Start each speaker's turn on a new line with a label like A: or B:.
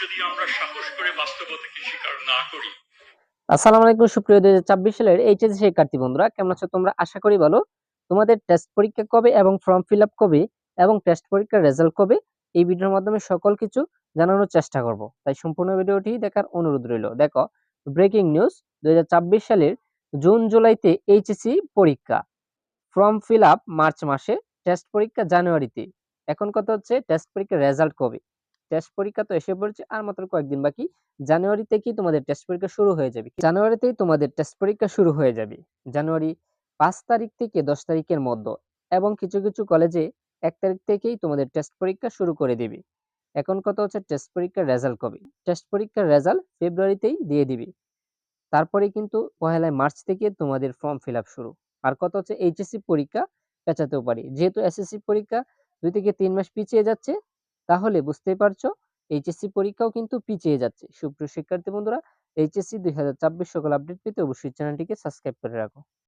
A: যদি আমরা সাহস করে বাস্তবতাকে স্বীকার না করি।
B: আসসালামু আলাইকুম, সুপ্রিয় দুই সালের এইচএসসি শিক্ষার্থী বন্ধুরা, কেমন আছো তোমরা? আশা করি ভালো। তোমাদের টেস্ট পরীক্ষা কবে এবং ফর্ম ফিল আপ কবে এবং টেস্ট পরীক্ষার রেজাল্ট কবে? এই ভিডিওর মাধ্যমে সকল কিছু জানানোর চেষ্টা করব। তাই সম্পূর্ণ ভিডিওটি দেখার অনুরোধ রইল। দেখো ব্রেকিং নিউজ দুই সালের জুন জুলাইতে এইচএসসি পরীক্ষা। ফর্ম ফিল আপ মার্চ মাসে টেস্ট পরীক্ষা জানুয়ারিতে। এখন কথা হচ্ছে টেস্ট পরীক্ষার রেজাল্ট কবে? টেস্ট পরীক্ষা তো এসে পড়ছে, আর মাত্র কয়েকদিন বাকি। জানুয়ারি থেকেই তোমাদের টেস্ট পরীক্ষা শুরু হয়ে যাবে? জানুয়ারিতেই তোমাদের টেস্ট পরীক্ষা শুরু হয়ে যাবে। জানুয়ারি পাঁচ তারিখ থেকে দশ তারিখের মধ্যে এবং কিছু কিছু কলেজে এক তারিখ থেকেই তোমাদের টেস্ট পরীক্ষা শুরু করে দেবে। এখন কথা হচ্ছে টেস্ট পরীক্ষার রেজাল্ট কবে? টেস্ট পরীক্ষার রেজাল্ট ফেব্রুয়ারিতেই দিয়ে দিবে। তারপরে কিন্তু পহেলা মার্চ থেকে তোমাদের ফর্ম ফিল শুরু। আর কত হচ্ছে এইচএসসি পরীক্ষা পেঁচাতেও পারি। যেহেতু এসএসসি পরীক্ষা দুই থেকে তিন মাস পিছিয়ে যাচ্ছে তাহলে বুঝতেই পারছ, এইচএসসি পরীক্ষাও কিন্তু পিছিয়ে যাচ্ছে। সুপ্রিয় শিক্ষার্থী বন্ধুরা, এইচএসসি দুই হাজার ছাব্বিশ সকল আপডেট পেতে অবশ্যই চ্যানেলটিকে সাবস্ক্রাইব করে রাখো।